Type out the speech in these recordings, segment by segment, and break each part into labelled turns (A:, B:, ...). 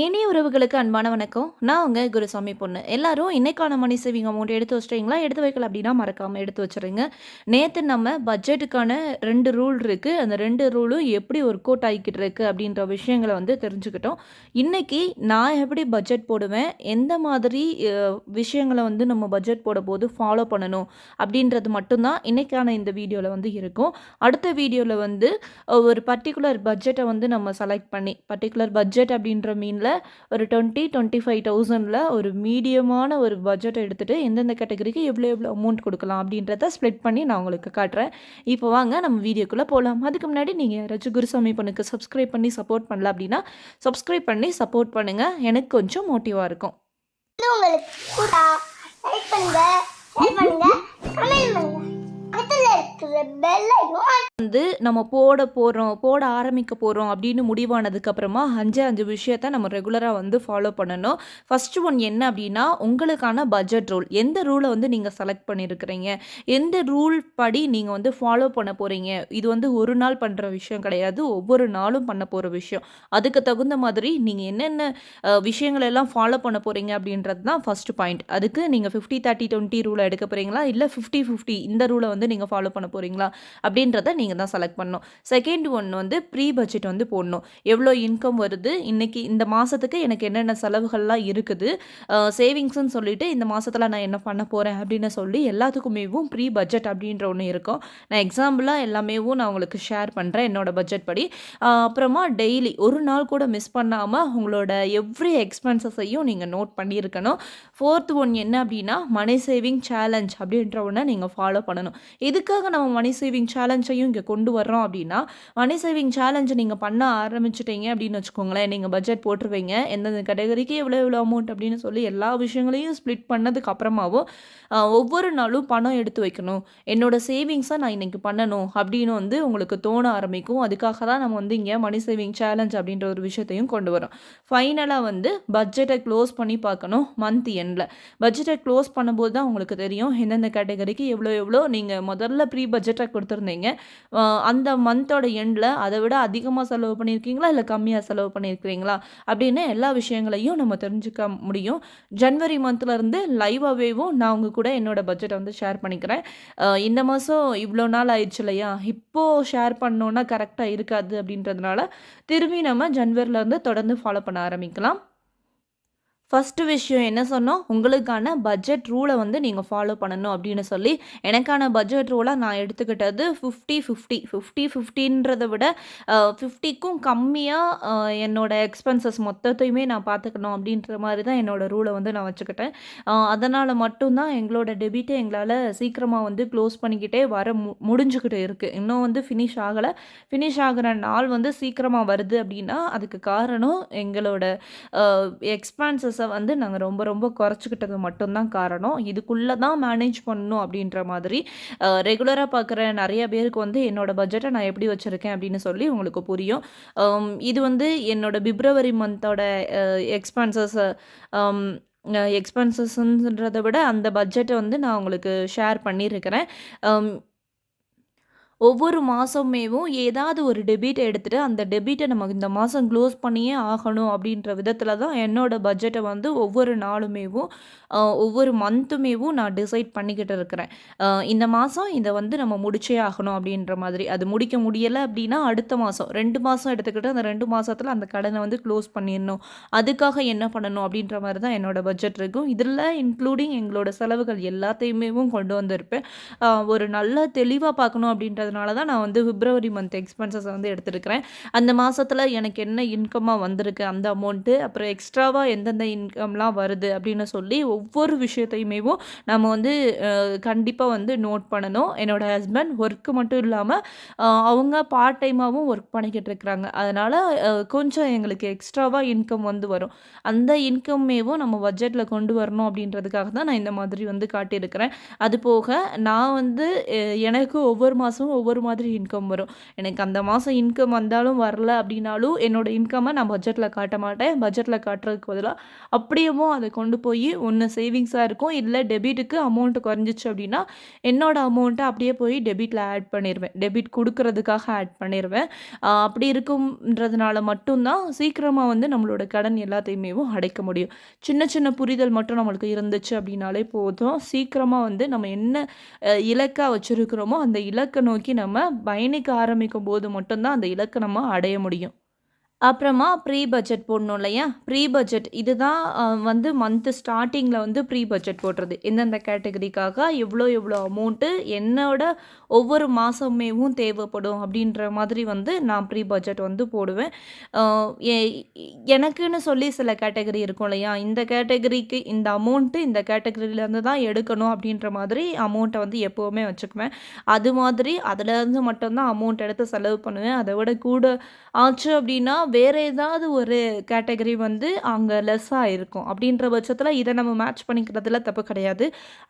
A: இனிய உறவுகளுக்கு அன்பான வணக்கம். நான் உங்கள் குருசாமி பொண்ணு. எல்லாரும் இன்னைக்கான மணி சேவிங் அமௌண்ட் எடுத்து வச்சிட்டீங்களா? எடுத்து வைக்கல அப்படின்னா மறக்காமல் எடுத்து வச்சிருங்க. நேற்று நம்ம பட்ஜெட்டுக்கான ரெண்டு ரூல் இருக்குது அந்த ரெண்டு ரூலும் எப்படி ஒர்க் அவுட் ஆகிக்கிட்டு இருக்கு அப்படின்ற விஷயங்களை வந்து தெரிஞ்சுக்கிட்டோம். இன்றைக்கி நான் எப்படி பட்ஜெட் போடுவேன்? எந்த மாதிரி விஷயங்களை வந்து நம்ம பட்ஜெட் போடும்போது ஃபாலோ பண்ணணும் அப்படின்றது மட்டும்தான் இன்றைக்கான இந்த வீடியோவில் வந்து இருக்கும். அடுத்த வீடியோவில் வந்து ஒரு பர்டிகுலர் பட்ஜெட்டை வந்து நம்ம செலக்ட் பண்ணி பர்டிகுலர் பட்ஜெட் அப்படின்ற மீன் மீனில் ஒரு டுவெண்ட்டி டுவெண்ட்டி ஃபைவ் தௌசண்டில் ஒரு மீடியமான ஒரு பட்ஜெட்டை எடுத்துகிட்டு எந்தெந்த கேட்டகரிக்கு எவ்வளோ எவ்வளோ அமௌண்ட் கொடுக்கலாம் அப்படின்றத ஸ்ப்ளிட் பண்ணி நான் உங்களுக்கு காட்டுறேன். இப்போ வாங்க நம்ம வீடியோக்குள்ளே போகலாம் அதுக்கு முன்னாடி நீங்கள் யாராச்சும் குருசாமி பொண்ணுக்கு சப்ஸ்கிரைப் பண்ணி சப்போர்ட் பண்ணல அப்படின்னா சப்ஸ்கிரைப் பண்ணி சப்போர்ட் பண்ணுங்கள் எனக்கு கொஞ்சம் மோட்டிவாக இருக்கும்.
B: உங்களுக்கு
A: வந்து நம்ம போட போகிறோம் போட ஆரம்பிக்க போகிறோம் அப்படின்னு முடிவானதுக்கப்புறமா அஞ்சு அஞ்சு விஷயத்த நம்ம ரெகுலராக வந்து ஃபாலோ பண்ணணும். ஃபஸ்ட்டு ஒன் என்ன அப்படின்னா உங்களுக்கான பட்ஜெட் ரூல் எந்த ரூலை வந்து நீங்கள் செலக்ட் பண்ணியிருக்கிறீங்க எந்த ரூல் படி நீங்கள் வந்து ஃபாலோ பண்ண போகிறீங்க இது வந்து ஒரு நாள் பண்ணுற விஷயம் கிடையாது ஒவ்வொரு நாளும் பண்ண போகிற விஷயம். அதுக்கு தகுந்த மாதிரி நீங்கள் என்னென்ன விஷயங்கள் எல்லாம் ஃபாலோ பண்ண போகிறீங்க அப்படின்றது தான் ஃபஸ்ட்டு பாயிண்ட் அதுக்கு நீங்கள் ஃபிஃப்டி தேர்ட்டி டுவெண்ட்டி ரூலை எடுக்க போகிறீங்களா இல்லை ஃபிஃப்டி ஃபிஃப்டி இந்த ரூலை வந்து நீங்கள் ஃபாலோ பண்ண போகிறீங்களா அப்படின்றத நீங்கள் தான் செலக்ட் பண்ணணும். செகண்ட் ஒன் வந்து ப்ரீ பட்ஜெட் வந்து போடணும். எவ்வளோ இன்கம் வருது? இன்றைக்கி இந்த மாதத்துக்கு எனக்கு என்னென்ன செலவுகள்லாம் இருக்குது? சேவிங்ஸ்னு சொல்லிவிட்டு இந்த மாதத்தில் நான் என்ன பண்ண போகிறேன் அப்படின்னு சொல்லி எல்லாத்துக்குமேவும் ப்ரீ பட்ஜெட் அப்படின்ற ஒன்று இருக்கும். நான் எக்ஸாம்பிளாக எல்லாமேவும் நான் உங்களுக்கு ஷேர் பண்ணுறேன் என்னோட பட்ஜெட் படி. அப்புறமா டெய்லி ஒரு நாள் கூட மிஸ் பண்ணாமல் உங்களோட எவ்ரி எக்ஸ்பென்சஸையும் நீங்கள் நோட் பண்ணியிருக்கணும். ஃபோர்த் ஒன் என்ன அப்படின்னா மணி சேவிங் சேலஞ்ச் அப்படின்ற ஒன்று நீங்கள் ஃபாலோ பண்ணணும். எதுக்காக நம்ம மணி சேவிங் சேலஞ்சையும் இங்கே கொண்டு வர்றோம் அப்படின்னா மணி சேவிங் சேலஞ்சை நீங்கள் பண்ண ஆரம்பிச்சிட்டீங்க அப்படின்னு வச்சுக்கோங்களேன். நீங்கள் பட்ஜெட் போட்டுருவீங்க. எந்தெந்த கேட்டகரிக்கு எவ்வளோ எவ்வளோ அமௌண்ட் அப்படின்னு சொல்லி எல்லா விஷயங்களையும் ஸ்ப்ளிட் பண்ணதுக்கு அப்புறமாவும் ஒவ்வொரு நாளும் பணம் எடுத்து வைக்கணும். என்னோட சேவிங்ஸை நான் இன்றைக்கி பண்ணணும் அப்படின்னு வந்து உங்களுக்கு தோண ஆரம்பிக்கும். அதுக்காக தான் நம்ம வந்து இங்கே மணி சேவிங் சேலஞ்ச் அப்படின்ற ஒரு விஷயத்தையும் கொண்டு வரோம் ஃபைனலாக வந்து பட்ஜெட்டை க்ளோஸ் பண்ணி பார்க்கணும் மந்த் எண்டில் பட்ஜெட்டை க்ளோஸ் பண்ணும்போது தான் உங்களுக்கு தெரியும் எந்தெந்த கேட்டகரிக்கு எவ்வளோ எவ்வளோ நீங்கள் முதல்ல ப்ரீ பட்ஜெட்டை கொடுத்துருந்தீங்க. அந்த மந்தோட எண்டில் அதை விட அதிகமாக செலவு பண்ணியிருக்கீங்களா? இல்லை கம்மியாக செலவு பண்ணியிருக்கிறீங்களா? அப்படின்னு எல்லா விஷயங்களையும் நம்ம தெரிஞ்சுக்க முடியும். ஜனவரி மந்த்லேருந்து லைவாகவேவும் நான் உங்கள் கூட என்னோடய பட்ஜெட்டை வந்து ஷேர் பண்ணிக்கிறேன். இந்த மாதம் இவ்வளோ நாள் ஆயிடுச்சு இல்லையா? இப்போது ஷேர் பண்ணோன்னா கரெக்டாக இருக்காது அப்படின்றதுனால திரும்பி நம்ம ஜனவரிலேருந்து தொடர்ந்து ஃபாலோ பண்ண ஆரம்பிக்கலாம். ஃபஸ்ட்டு விஷயம் என்ன சொன்னோம்? உங்களுக்கான பட்ஜெட் ரூலை வந்து நீங்கள் ஃபாலோ பண்ணணும் அப்படின்னு சொல்லி எனக்கான பட்ஜெட் ரூலாக நான் எடுத்துக்கிட்டது ஃபிஃப்டி ஃபிஃப்டி ஃபிஃப்டி ஃபிஃப்டின்றதை விட ஃபிஃப்டிக்கும் கம்மியாக என்னோட எக்ஸ்பென்சஸ் மொத்தத்தையுமே நான் பார்த்துக்கணும் அப்படின்ற மாதிரி தான் என்னோட ரூலை வந்து நான் வச்சுக்கிட்டேன். அதனால் மட்டும்தான் எங்களோட டெபிட்டை எங்களால் சீக்கிரமாக வந்து க்ளோஸ் பண்ணிக்கிட்டே வர மு முடிஞ்சுக்கிட்டு இருக்குது இன்னும் வந்து ஃபினிஷ் ஆகலை. ஃபினிஷ் ஆகிற நாள் வந்து சீக்கிரமாக வருது அப்படின்னா அதுக்கு காரணம் எங்களோட எக்ஸ்பென்சஸ் வந்து நாங்கள் ரொம்ப ரொம்ப குறைச்சிக்கிட்டது மட்டும்தான் காரணம். இதுக்குள்ளே தான் மேனேஜ் பண்ணணும் அப்படின்ற மாதிரி ரெகுலராக பார்க்குற நிறைய பேருக்கு வந்து என்னோட பட்ஜெட்டை நான் எப்படி வச்சுருக்கேன் அப்படின்னு சொல்லி உங்களுக்கு புரியும். இது வந்து என்னோட பிப்ரவரி மந்தோட எக்ஸ்பென்சஸ் எக்ஸ்பென்சஸ்ன்றதை விட அந்த பட்ஜெட்டை வந்து நான் உங்களுக்கு ஷேர் பண்ணியிருக்கிறேன் ஒவ்வொரு மாதமேவும் ஏதாவது ஒரு டெபிட்டை எடுத்துகிட்டு அந்த டெபிட்டை நம்ம இந்த மாதம் க்ளோஸ் பண்ணியே ஆகணும் அப்படின்ற விதத்தில் தான் என்னோட பட்ஜெட்டை வந்து ஒவ்வொரு நாளுமேவும் ஒவ்வொரு மந்த்துமேவும் நான் டிசைட் பண்ணிக்கிட்டு இருக்கிறேன். இந்த மாதம் இதை வந்து நம்ம முடிச்சே ஆகணும் அப்படின்ற மாதிரி. அது முடிக்க முடியலை அப்படின்னா அடுத்த மாதம் ரெண்டு மாதம் எடுத்துக்கிட்டு அந்த ரெண்டு மாதத்தில் அந்த கடனை வந்து க்ளோஸ் பண்ணிடணும். அதுக்காக என்ன பண்ணணும் அப்படின்ற மாதிரி தான் என்னோட பட்ஜெட் இருக்கும். இதில் இன்க்ளூடிங் எங்களோட செலவுகள் எல்லாத்தையுமேவும் கொண்டு வந்திருப்பேன். ஒரு நல்ல தெளிவாக பார்க்கணும் அதனால தான் நான் வந்து பிப்ரவரி மந்த் எக்ஸ்பென்சஸை வந்து எடுத்துருக்கிறேன். அந்த மாதத்தில் எனக்கு என்ன இன்கமாக வந்திருக்கு அந்த அமௌண்ட்டு அப்புறம் எக்ஸ்ட்ராவாக எந்தெந்த இன்கம்லாம் வருது அப்படின்னு சொல்லி ஒவ்வொரு விஷயத்தையுமேவும் நம்ம வந்து கண்டிப்பாக வந்து நோட் பண்ணணும். என்னோட ஹஸ்பண்ட் ஒர்க்கு மட்டும் இல்லாமல் அவங்க பார்ட் டைமாகவும் ஒர்க் பண்ணிக்கிட்டு இருக்கிறாங்க. அதனால் கொஞ்சம் எங்களுக்கு எக்ஸ்ட்ராவாக இன்கம் வந்து வரும். அந்த இன்கம்மேவும் நம்ம பட்ஜெட்டில் கொண்டு வரணும் அப்படின்றதுக்காக தான் நான் இந்த மாதிரி வந்து காட்டியிருக்கிறேன். அது போக நான் வந்து எனக்கு ஒவ்வொரு மாதமும் மாதம் ஒவ்வொரு மாதிரி இன்கம் வரும். எனக்கு அந்த மாதம் இன்கம் வந்தாலும் வரல அப்படின்னாலும் என்னோடய இன்கம்மை நான் பட்ஜெட்டில் காட்ட மாட்டேன். பட்ஜெட்டில் காட்டுறதுக்கு பதிலாக அப்படியேவும் அதை கொண்டு போய் ஒன்று சேவிங்ஸாக இருக்கும். இல்லை டெபிட்டுக்கு அமௌண்ட் குறைஞ்சிச்சு அப்படின்னா என்னோடய அமௌண்ட்டை அப்படியே போய் டெபிட்டில் ஆட் பண்ணிடுவேன் டெபிட் கொடுக்கறதுக்காக ஆட் பண்ணிடுவேன் அப்படி இருக்கும்ன்றதுனால மட்டும்தான் சீக்கிரமாக வந்து நம்மளோட கடன் எல்லாத்தையுமே அடைக்க முடியும். சின்ன சின்ன புரிதல் மட்டும் நம்மளுக்கு இருந்துச்சு அப்படின்னாலே போதும். சீக்கிரமாக வந்து நம்ம என்ன இலக்காக வச்சுருக்கிறோமோ அந்த இலக்கை நோக்கி நம்ம பயணிக்க ஆரம்பிக்கும் போது மட்டும்தான் அந்த இலக்கை நம்ம அடைய முடியும். அப்புறமா ப்ரீ பட்ஜெட் போடணும் இல்லையா? ப்ரீ பட்ஜெட் இதுதான் வந்து மந்த்து ஸ்டார்டிங்கில் வந்து ப்ரீ பட்ஜெட் போடுறது. எந்தெந்த கேட்டகரிக்காக எவ்வளோ எவ்வளோ அமௌண்ட்டு என்னோட ஒவ்வொரு மாதமேவும் தேவைப்படும் அப்படின்ற மாதிரி வந்து நான் ப்ரீ பட்ஜெட் வந்து போடுவேன். எனக்குன்னு சொல்லி சில கேட்டகரி இருக்கும் இல்லையா? இந்த கேட்டகரிக்கு இந்த அமௌண்ட்டு இந்த கேட்டகரியிலேருந்து தான் எடுக்கணும் அப்படின்ற மாதிரி அமௌண்ட்டை வந்து எப்போவுமே வச்சுக்குவேன். அது மாதிரி அதுலேருந்து மட்டும்தான் அமௌண்ட் எடுத்து செலவு பண்ணுவேன். அதை விட கூட ஆச்சு அப்படின்னா வேறு ஏதாவது ஒரு கேட்டகரி வந்து அங்கே லெஸ்ஸாக இருக்கும். அப்படின்ற பட்சத்தில் இதை நம்ம மேட்ச் பண்ணிக்கிறதுல தப்பு கிடையாது.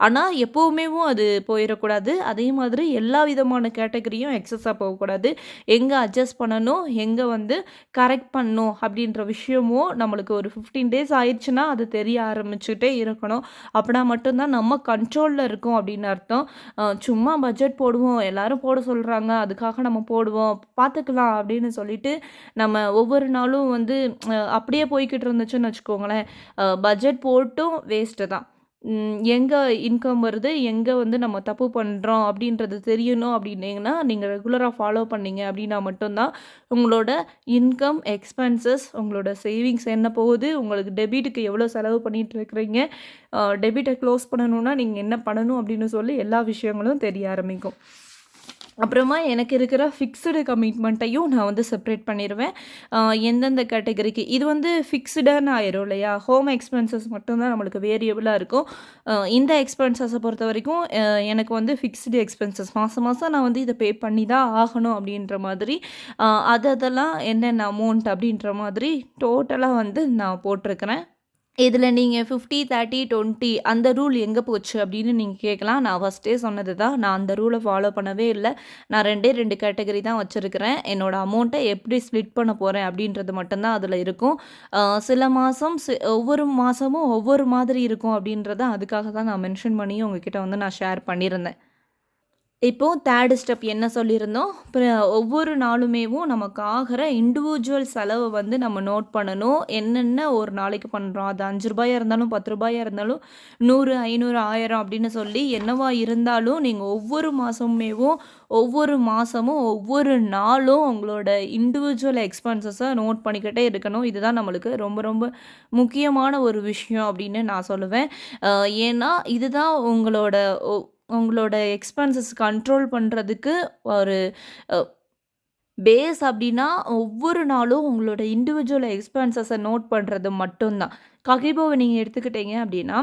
A: ஆனால் எப்போவுமே அது போயிடக்கூடாது. அதே மாதிரி எல்லா விதமான கேட்டகரியும் எக்ஸஸாக போகக்கூடாது. எங்கே அட்ஜஸ்ட் பண்ணணும் எங்கே வந்து கரெக்ட் பண்ணணும் அப்படின்ற விஷயமும் நம்மளுக்கு ஒரு ஃபிஃப்டீன் டேஸ் ஆயிடுச்சுன்னா அது தெரிய ஆரம்பிச்சுட்டே இருக்கணும். அப்படின்னா மட்டும்தான் நம்ம கண்ட்ரோலில் இருக்கோம் அப்படின்னு அர்த்தம். சும்மா பட்ஜெட் போடுவோம் எல்லாரும் போட சொல்கிறாங்க அதுக்காக நம்ம போடுவோம் பார்த்துக்கலாம் அப்படின்னு சொல்லிட்டு நம்ம ஒவ்வொரு ஒவ்வொரு நாளும் வந்து அப்படியே போய்கிட்டு இருந்துச்சுன்னு வச்சுக்கோங்களேன். பட்ஜெட் போட்டும் வேஸ்ட்டு தான். எங்கே இன்கம் வருது எங்கே வந்து நம்ம தப்பு பண்ணுறோம் அப்படின்றது தெரியணும் அப்படின்னீங்கன்னா நீங்கள் ரெகுலராக ஃபாலோ பண்ணீங்க அப்படின்னா மட்டும்தான் உங்களோட இன்கம் எக்ஸ்பென்சஸ் உங்களோட சேவிங்ஸ் என்ன போகுது உங்களுக்கு டெபிட்டுக்கு எவ்வளோ செலவு பண்ணிகிட்டு இருக்கிறீங்க டெபிட்டை க்ளோஸ் பண்ணணுன்னா நீங்கள் என்ன பண்ணணும் அப்படின்னு சொல்லி எல்லா விஷயங்களும் தெரிய ஆரம்பிக்கும். அப்புறமா எனக்கு இருக்கிற ஃபிக்ஸ்டு கமிட்மெண்ட்டையும் நான் வந்து செப்ரேட் பண்ணிடுவேன் எந்தெந்த கேட்டகரிக்கு இது வந்து ஃபிக்ஸ்டுன்னு ஆயிரும் இல்லையா? ஹோம் எக்ஸ்பென்சஸ் மட்டும்தான் நம்மளுக்கு வேரியபிளாக இருக்கும். இந்த எக்ஸ்பென்சஸை பொறுத்த வரைக்கும் எனக்கு வந்து ஃபிக்ஸ்டு எக்ஸ்பென்சஸ் மாதம் மாதம் நான் வந்து இதை பே பண்ணி தான் ஆகணும் அப்படின்ற மாதிரி. அது அதெல்லாம் என்னென்ன அமௌண்ட் அப்படின்ற மாதிரி டோட்டலாக வந்து நான் போட்டிருக்கிறேன். இதில் நீங்கள் ஃபிஃப்டி தேர்ட்டி டுவெண்ட்டி அந்த ரூல் எங்கே போச்சு அப்படின்னு நீங்கள் கேட்கலாம். நான் ஃபஸ்ட்டே சொன்னது தான். நான் அந்த ரூலை ஃபாலோ பண்ணவே இல்லை. நான் ரெண்டே ரெண்டு கேட்டகரி தான் வச்சுருக்கிறேன். என்னோடய அமௌண்ட்டை எப்படி ஸ்ப்ளிட் பண்ண போகிறேன் அப்படின்றது மட்டும்தான் அதில் இருக்கும். சில மாதம் சி ஒவ்வொரு மாதமும் ஒவ்வொரு மாதிரி இருக்கும் அப்படின்றத அதுக்காக தான் நான் மென்ஷன் பண்ணி உங்ககிட்ட வந்து நான் ஷேர் பண்ணியிருந்தேன். இப்போது தேர்டு ஸ்டெப் என்ன சொல்லியிருந்தோம்? அப்புறம் ஒவ்வொரு நாளுமேவும் நமக்கு ஆகிற இண்டிவிஜுவல் செலவை வந்து நம்ம நோட் பண்ணணும். என்னென்ன ஒரு நாளைக்கு பண்ணுறோம் அது அஞ்சு ரூபாயாக இருந்தாலும் பத்து ரூபாயாக இருந்தாலும் நூறு ஐநூறு ஆயிரம் அப்படின்னு சொல்லி என்னவா இருந்தாலும் நீங்கள் ஒவ்வொரு மாதமேவும் ஒவ்வொரு மாதமும் ஒவ்வொரு நாளும் உங்களோட இண்டிவிஜுவல் எக்ஸ்பென்சஸை நோட் பண்ணிக்கிட்டே இருக்கணும். இதுதான் நம்மளுக்கு ரொம்ப ரொம்ப முக்கியமான ஒரு விஷயம் அப்படின்னு நான் சொல்லுவேன். ஏன்னா இதுதான் உங்களோட ஒ- உங்களோட எக்ஸ்பென்சஸ் கண்ட்ரோல் பண்ணுறதுக்கு ஒரு பேஸ் அப்படின்னா ஒவ்வொரு நாளும் உங்களோட இண்டிவிஜுவல் எக்ஸ்பென்சஸை நோட் பண்ணுறது மட்டும்தான். ககிபோவை நீங்கள் எடுத்துக்கிட்டீங்க அப்படின்னா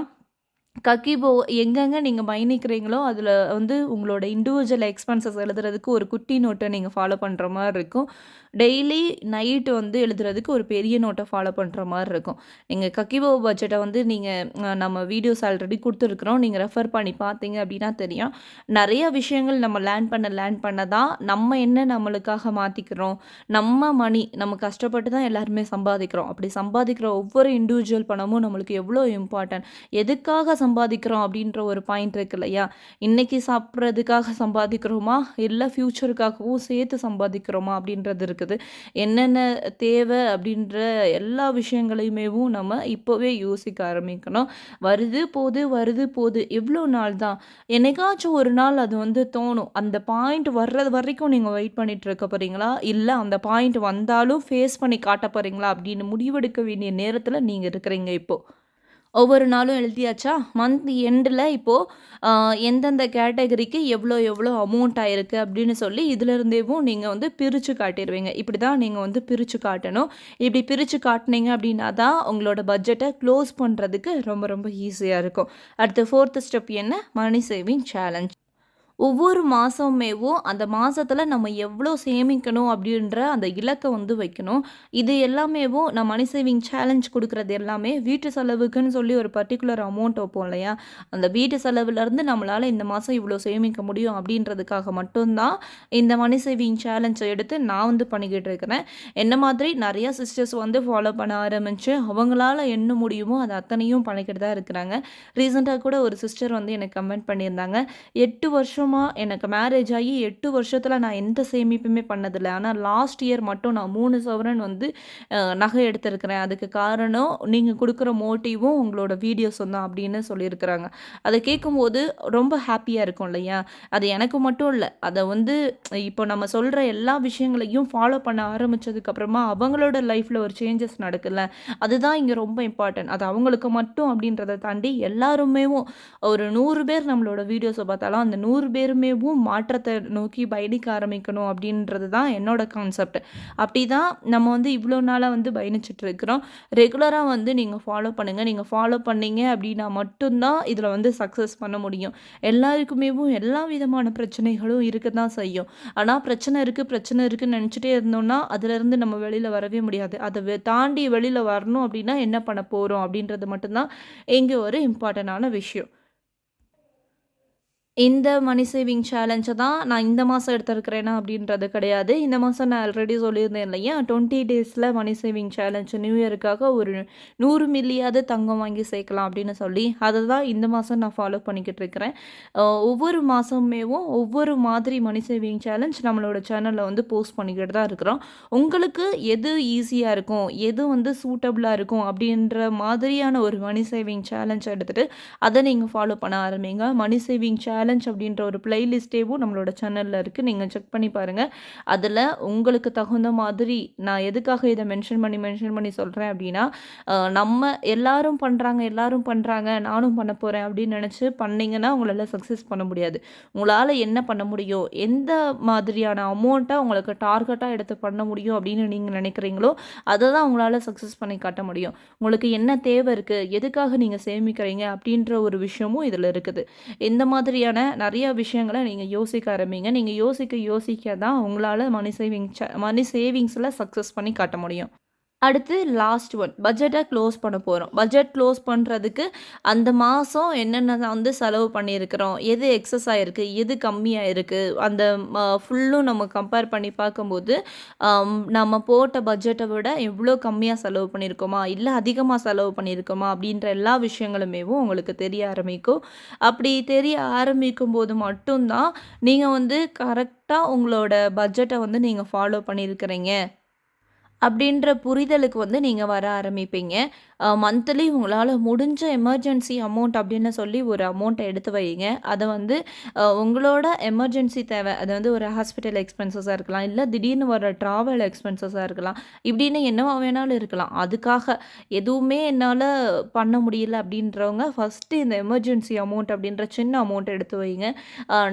A: கக்கிபோ எங்கெங்கே நீங்கள் பயணிக்கிறீங்களோ அதில் வந்து உங்களோட இண்டிவிஜுவல் எக்ஸ்பென்சஸ் எழுதுறதுக்கு ஒரு குட்டி நோட்டை நீங்கள் ஃபாலோ பண்ணுற மாதிரி இருக்கும். டெய்லி நைட்டு வந்து எழுதுறதுக்கு ஒரு பெரிய நோட்டை ஃபாலோ பண்ணுற மாதிரி இருக்கும். நீங்கள் கக்கிபோ பட்ஜெட்டை வந்து நீங்கள் நம்ம வீடியோஸ் ஆல்ரெடி கொடுத்துருக்குறோம். நீங்கள் ரெஃபர் பண்ணி பார்த்தீங்க அப்படின்னா தெரியும். நிறைய விஷயங்கள் நம்ம லேர்ன் பண்ண லேர்ன் பண்ண தான் நம்ம என்ன நம்மளுக்காக மாற்றிக்கிறோம் நம்ம மணி நம்ம கஷ்டப்பட்டு தான் எல்லாருமே சம்பாதிக்கிறோம். அப்படி சம்பாதிக்கிற ஒவ்வொரு இண்டிவிஜுவல் பணமும் நம்மளுக்கு எவ்வளோ இம்பார்ட்டன்ட் எதுக்காக சம்பாதிக்கிறோம் அப்படின்ற ஒரு பாயிண்ட் இருக்கு இல்லையா? இன்னைக்கு சாப்பிட்றதுக்காக சம்பாதிக்கிறோமா? இல்லை ஃப்யூச்சருக்காகவும் சேர்த்து சம்பாதிக்கிறோமா அப்படின்றது இருக்குது. என்னென்ன தேவை அப்படின்ற எல்லா விஷயங்களையுமேவும் நம்ம இப்போவே யோசிக்க ஆரம்பிக்கணும். வருது போது வருது போது எவ்வளோ நாள் தான்? என்னைக்காச்சும் ஒரு நாள் அது வந்து தோணும். அந்த பாயிண்ட் வர்றது வரைக்கும் நீங்கள் வெயிட் பண்ணிட்டு இருக்க போகிறீங்களா இல்லை அந்த பாயிண்ட் வந்தாலும் ஃபேஸ் பண்ணி காட்ட போகிறீங்களா அப்படின்னு முடிவெடுக்க வேண்டிய நேரத்தில் நீங்கள் இருக்கிறீங்க இப்போது ஒவ்வொரு நாளும் எழுதியாச்சா? மந்த் எண்டில் இப்போது எந்தெந்த கேட்டகரிக்கு எவ்வளோ எவ்வளோ அமௌண்ட் ஆகிருக்கு அப்படின்னு சொல்லி இதுலேருந்தேவும் நீங்கள் வந்து பிரித்து காட்டிடுவீங்க இப்படி தான் நீங்கள் வந்து பிரித்து காட்டணும். இப்படி பிரித்து காட்டினீங்க அப்படின்னா தான் உங்களோட பட்ஜெட்டை க்ளோஸ் பண்ணுறதுக்கு ரொம்ப ரொம்ப ஈஸியாக இருக்கும். அடுத்து ஃபோர்த்து ஸ்டெப் என்ன? மணி சேவிங் சேலஞ்ச் ஒவ்வொரு மாதமேவும் அந்த மாதத்தில் நம்ம எவ்வளோ சேமிக்கணும் அப்படின்ற அந்த இலக்கை வந்து வைக்கணும். இது எல்லாமேவும் நான் மணி சேவிங் சேலஞ்ச் கொடுக்குறது எல்லாமே வீட்டு செலவுக்குன்னு சொல்லி ஒரு பர்டிகுலர் அமௌண்ட் வைப்போம் இல்லையா? அந்த வீட்டு செலவுலேருந்து நம்மளால் இந்த மாதம் இவ்வளோ சேமிக்க முடியும் அப்படின்றதுக்காக மட்டும்தான் இந்த மணி சேவிங் சேலஞ்சை எடுத்து நான் வந்து பண்ணிக்கிட்டு இருக்கிறேன். என்ன மாதிரி நிறைய சிஸ்டர்ஸ் வந்து ஃபாலோ பண்ண ஆரம்பித்து அவங்களால என்ன முடியுமோ அதை அத்தனையும் பண்ணிக்கிட்டு தான் இருக்கிறாங்க. ரீசெண்டாக கூட ஒரு சிஸ்டர் வந்து எனக்கு கமெண்ட் பண்ணியிருந்தாங்க. எட்டு வருஷம் வருஷமாக எனக்கு மேரேஜ் ஆகி எட்டு வருஷத்தில் நான் எந்த சேமிப்புமே பண்ணதில்லை. ஆனால் லாஸ்ட் இயர் மட்டும் நான் மூணு சவரன் வந்து நகை எடுத்திருக்கிறேன். அதுக்கு காரணம் நீங்கள் கொடுக்குற மோட்டிவும் உங்களோட வீடியோஸும் தான் அப்படின்னு சொல்லியிருக்கிறாங்க. அதை கேட்கும்போது ரொம்ப ஹாப்பியாக இருக்கும் இல்லையா? அது எனக்கு மட்டும் இல்லை. அதை வந்து இப்போ நம்ம சொல்கிற எல்லா விஷயங்களையும் ஃபாலோ பண்ண ஆரம்பித்ததுக்கப்புறமா அவங்களோட லைஃப்பில் ஒரு சேஞ்சஸ் நடக்குல்ல அதுதான் இங்கே ரொம்ப இம்பார்ட்டன்ட் அது அவங்களுக்கு மட்டும் அப்படின்றத தாண்டி எல்லாருமேவும் ஒரு நூறு பேர் நம்மளோட வீடியோஸை பார்த்தாலும் அந்த நூறு பேர் பேருமேவும் மாற்றத்தை நோக்கி பயணிக்க ஆரம்பிக்கணும் அப்படின்றது தான் என்னோட கான்செப்ட் அப்படி தான் நம்ம வந்து இவ்வளோ நாளாக வந்து பயணிச்சுட்டு இருக்கிறோம். ரெகுலராக வந்து நீங்கள் ஃபாலோ பண்ணுங்கள் நீங்கள் ஃபாலோ பண்ணீங்க அப்படின்னா மட்டும்தான் இதில் வந்து சக்ஸஸ் பண்ண முடியும். எல்லாருக்குமேவும் எல்லா விதமான பிரச்சனைகளும் இருக்க தான் செய்யும். ஆனால் பிரச்சனை இருக்குது பிரச்சனை இருக்குதுன்னு நினச்சிட்டே இருந்தோம்னா அதுலேருந்து நம்ம வெளியில் வரவே முடியாது. அதை தாண்டி வெளியில் வரணும் அப்படின்னா என்ன பண்ண போகிறோம் அப்படின்றது மட்டும்தான் இங்கே ஒரு இம்பார்ட்டண்டான விஷயம். இந்த மணி சேவிங் சேலஞ்சை தான் நான் இந்த மாதம் எடுத்திருக்கிறேனா அப்படின்றது கிடையாது. இந்த மாதம் நான் ஆல்ரெடி சொல்லியிருந்தேன் இல்லையா? டுவெண்ட்டி டேஸில் மணி சேவிங் சேலஞ்ச் நியூ இயருக்காக ஒரு நூறு மில்லியாவது தங்கம் வாங்கி சேர்க்கலாம் அப்படின்னு சொல்லி அதை தான் இந்த மாதம் நான் ஃபாலோ பண்ணிக்கிட்டு இருக்கிறேன். ஒவ்வொரு மாதமேவும் ஒவ்வொரு மாதிரி மணி சேவிங் சேலஞ்ச் நம்மளோட சேனலில் வந்து போஸ்ட் பண்ணிக்கிட்டு தான் இருக்கிறோம். உங்களுக்கு எது ஈஸியாக இருக்கும்? எது வந்து சூட்டபுளாக இருக்கும்? அப்படின்ற மாதிரியான ஒரு மணி சேவிங் சேலஞ்ச் எடுத்துகிட்டு அதை நீங்கள் ஃபாலோ பண்ண ஆரம்பிங்க. மணி சேவிங் சேலஞ்ச் அப்படின்ற ஒரு பிளேலிஸ்டேவும் நம்மளோட சேனலில் இருக்குது நீங்கள் செக் பண்ணி பாருங்கள் அதில் உங்களுக்கு தகுந்த மாதிரி நான் எதுக்காக இதை மென்ஷன் பண்ணி மென்ஷன் பண்ணி சொல்கிறேன் அப்படின்னா நம்ம எல்லாரும் பண்ணுறாங்க எல்லாரும் பண்ணுறாங்க நானும் பண்ண போகிறேன் அப்படின்னு நினச்சி பண்ணிங்கன்னா உங்களால் சக்ஸஸ் பண்ண முடியாது. உங்களால் என்ன பண்ண முடியும்? எந்த மாதிரியான அமௌண்ட்டை உங்களுக்கு டார்கெட்டாக எடுத்து பண்ண முடியும் அப்படின்னு நீங்கள் நினைக்கிறீங்களோ அதை தான் உங்களால் சக்ஸஸ் பண்ணி காட்ட முடியும். உங்களுக்கு என்ன தேவை இருக்குது எதுக்காக நீங்கள் சேமிக்கிறீங்க? அப்படின்ற ஒரு விஷயமும் இதில் இருக்குது. இந்த மாதிரியான நிறைய விஷயங்களை நீங்கள் யோசிக்க ஆரம்பிங்க. நீங்கள் யோசிக்க யோசிக்க தான் உங்களால் மணி சேவிங் மணி சேவிங்ஸில் சக்ஸஸ் பண்ணி காட்ட முடியும். அடுத்து லாஸ்ட் ஒன் பட்ஜெட்டை க்ளோஸ் பண்ண போகிறோம் பட்ஜெட் க்ளோஸ் பண்ணுறதுக்கு அந்த மாதம் என்னென்ன வந்து செலவு பண்ணியிருக்கிறோம்? எது எக்ஸஸ் ஆகிருக்கு எது கம்மியாக இருக்குது அந்த ஃபுல்லும் நம்ம கம்பேர் பண்ணி பார்க்கும்போது நம்ம போட்ட பட்ஜெட்டை விட எவ்வளோ கம்மியாக செலவு பண்ணியிருக்கோமா? இல்லை அதிகமாக செலவு பண்ணியிருக்கோமா? அப்படின்ற எல்லா விஷயங்களுமேவும் உங்களுக்கு தெரிய ஆரம்பிக்கும். அப்படி தெரிய ஆரம்பிக்கும் போது மட்டும்தான் நீங்கள் வந்து கரெக்டாக உங்களோட பட்ஜெட்டை வந்து நீங்கள் ஃபாலோ பண்ணியிருக்கிறீங்க. அப்படின்ற புரிதலுக்கு வந்து நீங்கள் வர ஆரம்பிப்பீங்க. மந்த்லி உங்களால் முடிஞ்ச எமர்ஜென்சி அமௌண்ட் அப்படின்னு சொல்லி ஒரு அமௌண்ட்டை எடுத்து வைங்க அதை வந்து உங்களோட எமர்ஜென்சி தேவை. அது வந்து ஒரு ஹாஸ்பிட்டல் எக்ஸ்பென்சஸாக இருக்கலாம் இல்லை திடீர்னு வர ட்ராவல் எக்ஸ்பென்சஸாக இருக்கலாம். இப்படின்னு என்னவா வேணாலும் இருக்கலாம். அதுக்காக எதுவுமே என்னால் பண்ண முடியல அப்படின்றவங்க ஃபஸ்ட்டு இந்த எமர்ஜென்சி அமௌண்ட் அப்படின்ற சின்ன அமௌண்ட் எடுத்து வைங்க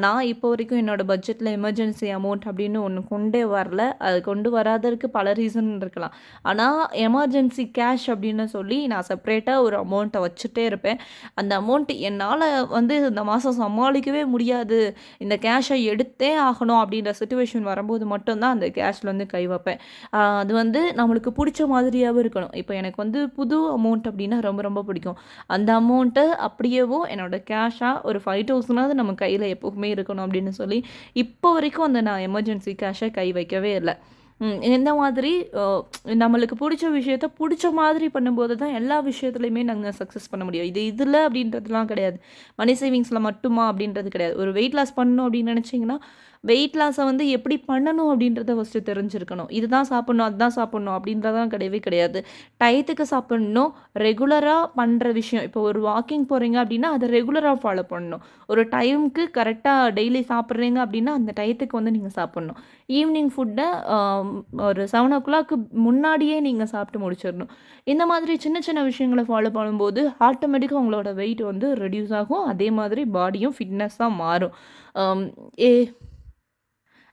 A: நான் இப்போ வரைக்கும் என்னோட பட்ஜெட்டில் எமர்ஜென்சி அமௌண்ட் அப்படின்னு ஒன்று கொண்டே வரல. அது கொண்டு வராததுக்கு பல ரீசன் இருக்கலாம். ஆனால் எமர்ஜென்சி கேஷ் அப்படின்னு சொல்லி நான் செப்ரேட்டாக ஒரு அமௌண்ட்டை வச்சுட்டே இருப்பேன். அந்த அமௌண்ட் என்னால் வந்து இந்த மாதம் சமாளிக்கவே முடியாது. இந்த கேஷை எடுத்தே ஆகணும் அப்படின்ற சுச்சுவேஷன் வரும்போது மட்டும்தான் அந்த கேஷில் வந்து கை வைப்பேன். அது வந்து நம்மளுக்கு பிடிச்ச மாதிரியாகவும் இருக்கணும். இப்போ எனக்கு வந்து புது அமௌண்ட் அப்படின்னா ரொம்ப ரொம்ப பிடிக்கும். அந்த அமௌண்ட்டை அப்படியேவும் என்னோடய கேஷாக ஒரு ஃபைவ் தௌசண்டாவது நம்ம கையில் எப்போவுமே இருக்கணும் அப்படின்னு சொல்லி இப்போ வரைக்கும் அந்த நான் எமர்ஜென்சி கேஷை கை வைக்கவே இல்லை. இந்த மாதிரி நம்மளுக்கு பிடிச்ச விஷயத்த பிடிச்ச மாதிரி பண்ணும்போது தான் எல்லா விஷயத்துலையுமே நாங்கள் சக்ஸஸ் பண்ண முடியும். இது இதில் அப்படின்றதுலாம் கிடையாது. மணி சேவிங்ஸில் மட்டுமா அப்படின்றது கிடையாது. ஒரு வெயிட் லாஸ் பண்ணணும் அப்படின்னு நினச்சிங்கன்னா வெயிட் லாஸை வந்து எப்படி பண்ணணும் அப்படின்றத ஃபஸ்ட்டு தெரிஞ்சிருக்கணும். இதுதான் சாப்பிட்ணும் அதுதான் சாப்பிட்ணும் அப்படின்றதான் கிடையவே கிடையாது. டயத்துக்கு சாப்பிட்ணும் ரெகுலராக பண்ணுற விஷயம். இப்போ ஒரு வாக்கிங் போகிறீங்க அப்படின்னா அதை ரெகுலராக ஃபாலோ பண்ணணும். ஒரு டைமுக்கு கரெக்டாக டெய்லி சாப்பிட்றீங்க அப்படின்னா அந்த டயத்துக்கு வந்து நீங்கள் சாப்பிட்ணும். ஈவினிங் ஃபுட்டை ஒரு செவன் ஓ கிளாக்கு முன்னாடியே நீங்கள் சாப்பிட்டு முடிச்சிடணும். இந்த மாதிரி சின்ன சின்ன விஷயங்களை ஃபாலோ பண்ணும்போது ஆட்டோமேட்டிக்காக உங்களோட வெயிட் வந்து ரெடியூஸ் ஆகும். அதே மாதிரி பாடியும் ஃபிட்னஸாக மாறும். ஏ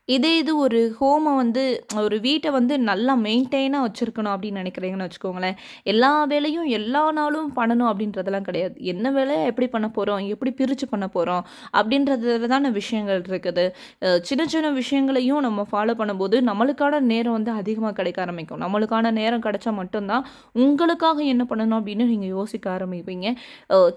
A: இதே இது ஒரு ஹோமை வந்து ஒரு வீட்டை வந்து நல்லா மெயின்டைனாக வச்சுருக்கணும் அப்படின்னு நினைக்கிறீங்கன்னு வச்சுக்கோங்களேன். எல்லா வேலையும் எல்லா நாளும் பண்ணணும் அப்படின்றதெல்லாம் கிடையாது. என்ன வேலையை எப்படி பண்ண போகிறோம் எப்படி பிரித்து பண்ண போகிறோம் அப்படின்றதுல தானே விஷயங்கள் இருக்குது. சின்ன சின்ன விஷயங்களையும் நம்ம ஃபாலோ பண்ணும்போது, நம்மளுக்கான நேரம் வந்து அதிகமாக கிடைக்க ஆரம்பிக்கும். நம்மளுக்கான நேரம் கிடைச்சா மட்டும்தான் உங்களுக்காக என்ன பண்ணணும் அப்படின்னு நீங்கள் யோசிக்க ஆரம்பிப்பீங்க.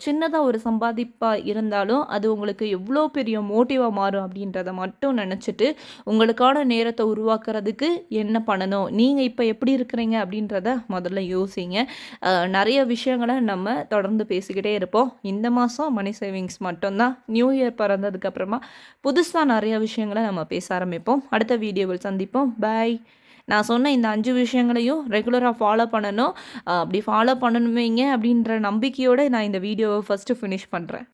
A: சின்னதாக ஒரு சம்பாதிப்பாக இருந்தாலும், அது உங்களுக்கு எவ்வளோ பெரிய மோட்டிவாக மாறும் அப்படின்றத மட்டும் நினச்சிட்டு, உங்களுக்கான நேரத்தை உருவாக்குறதுக்கு என்ன பண்ணணும்? நீங்கள் இப்போ எப்படி இருக்கிறீங்க அப்படின்றத முதல்ல யோசிங்க. நிறைய விஷயங்களை விஷயங்கள நம்ம தொடர்ந்து பேசிக்கிட்டே இருப்போம். இந்த மாதம் மணி சேவிங்ஸ் மட்டும்தான் நியூ இயர் பிறந்ததுக்கப்புறமா புதுசாக நிறைய விஷயங்களை விஷயங்கள நம்ம பேச ஆரம்பிப்போம். அடுத்த வீடியோவில் சந்திப்போம். பாய். நான் சொன்ன இந்த அஞ்சு விஷயங்களையும் ரெகுலராக ஃபாலோ பண்ணணும். அப்படி ஃபாலோ பண்ணணுமேங்க அப்படின்ற நம்பிக்கையோடு நான் இந்த வீடியோவை ஃபர்ஸ்ட்டு ஃபினிஷ் பண்ணுறேன்